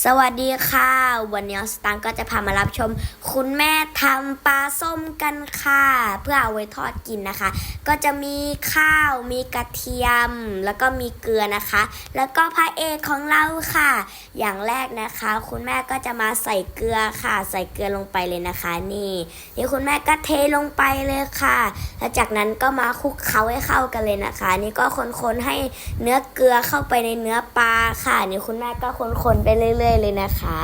สวัสดีค่ะ วันนี้สตังค์ก็จะพามารับชม คุณแม่ทำปลาส้มกันค่ะ เพื่อเอาไว้ทอดกินนะคะ ก็จะมีข้าวมีกระเทียม แล้วก็มีเกลือนะคะ แล้วก็พระเอกของเราค่ะ อย่างแรกนะคะ คุณแม่ก็จะมาใส่เกลือค่ะ ใส่เกลือลงไปเลยนะคะ นี่นี่คุณแม่ก็เทลงไปเลยค่ะ แล้วจากนั้นก็มาคลุกเคล้าให้เข้ากันเลยนะคะ นี่ก็คนๆให้เนื้อเกลือเข้าไปในเนื้อปลาค่ะ นี่คุณแม่ก็คนๆไปเรื่อยๆเลยนะคะ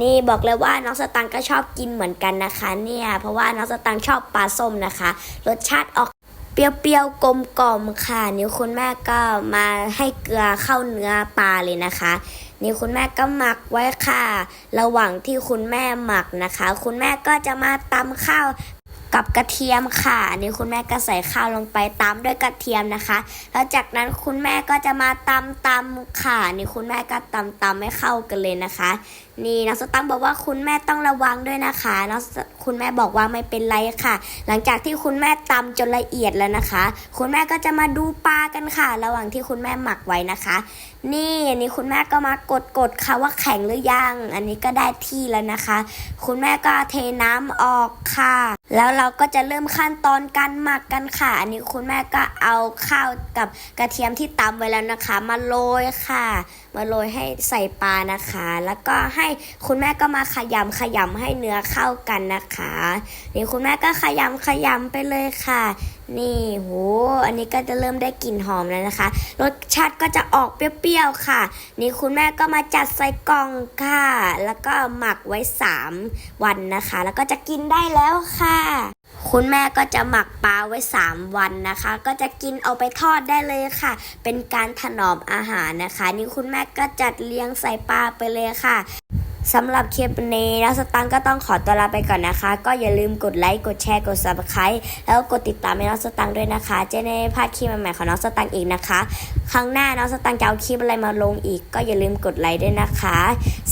นี่บอกเลยว่าน้องสตังค์ก็ชอบกินเหมือนกันนะคะ เนี่ยเพราะว่าน้องสตังค์ชอบปลาส้มนะคะ รสชาติออกเปรี้ยวๆกลมกล่อมค่ะนี่คุณแม่ก็มาให้เกลือเข้าเนื้อปลาเลยนะคะนี่คุณแม่ก็หมักไว้ค่ะ ระหว่างที่คุณแม่หมักนะคะ คุณแม่ก็จะมาตำข้าว กับกระเทียมค่ะอันนี้คุณแม่ก็ใส่ข้าวลงไปตามด้วยกระเทียมนะคะ แล้วจากนั้นคุณแม่ก็จะมาตำตำค่ะนี่คุณแม่ก็ตำตำให้เข้ากันเลยนะคะ นี่น้องสตังค์บอกว่าคุณแม่ต้องระวังด้วยนะคะน้องคุณแม่บอกว่าไม่เป็นไรค่ะ หลังจากที่คุณแม่ตำจนละเอียดแล้วนะคะ คุณแม่ก็จะมาดูปลากันค่ะ ระหว่างที่คุณแม่หมักไว้นะคะ นี่อันนี้คุณแม่ก็มากดกดค่ะว่าแข็งหรือยัง อันนี้ก็ได้ที่แล้วนะคะ คุณแม่ก็เทน้ำออกค่ะ แล้วเราก็จะเริ่มขั้นตอนการหมักกันค่ะ อันนี้คุณแม่ก็เอาข้าวกับกระเทียมที่ตำไว้แล้วนะคะ มาโรยค่ะ มาโรยให้ใส่ปลานะคะ แล้วก็ให้คุณแม่ก็มาขยำขยำให้เนื้อเข้ากันนะคะ นี่คุณแม่ก็ขยำขยำไปเลยค่ะ นี่โหอันนี้ก็จะเริ่มได้กลิ่นหอมแล้วนะคะ รสชาติก็จะออกเปรี้ยวๆค่ะ นี่คุณแม่ก็มาจัดใส่กล่องค่ะ แล้วก็หมักไว้ 3 วันนะคะ แล้วก็จะกินได้แล้วค่ะคุณแม่ก็จะหมักปลาไว้ 3 วันนะคะ ก็จะกินเอาไปทอดได้เลยค่ะ เป็นการถนอมอาหารนะคะ นี่คุณแม่ก็จัดเลี้ยงใส่ปลาไปเลยค่ะ สำหรับคลิปนี้น้องสตังค์ก็ต้องขอตัวลาไปก่อนนะคะ ก็อย่าลืมกดไลค์กดแชร์กด subscribe แล้วกดติดตามให้น้องสตังค์ด้วยนะคะ จะได้ไม่พลาดคลิปใหม่ๆของน้องสตังค์อีกนะคะ ครั้งหน้าน้องสตังค์จะเอาคลิปอะไรมาลงอีก ก็อย่าลืมกดไลค์ด้วยนะคะ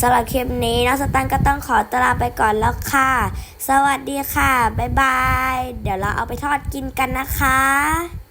สำหรับคลิปนี้น้องสตังค์ก็ต้องขอตัวลาไปก่อนแล้วค่ะ สวัสดีค่ะบ๊ายบายเดี๋ยวเราเอาไปทอดกินกันนะคะ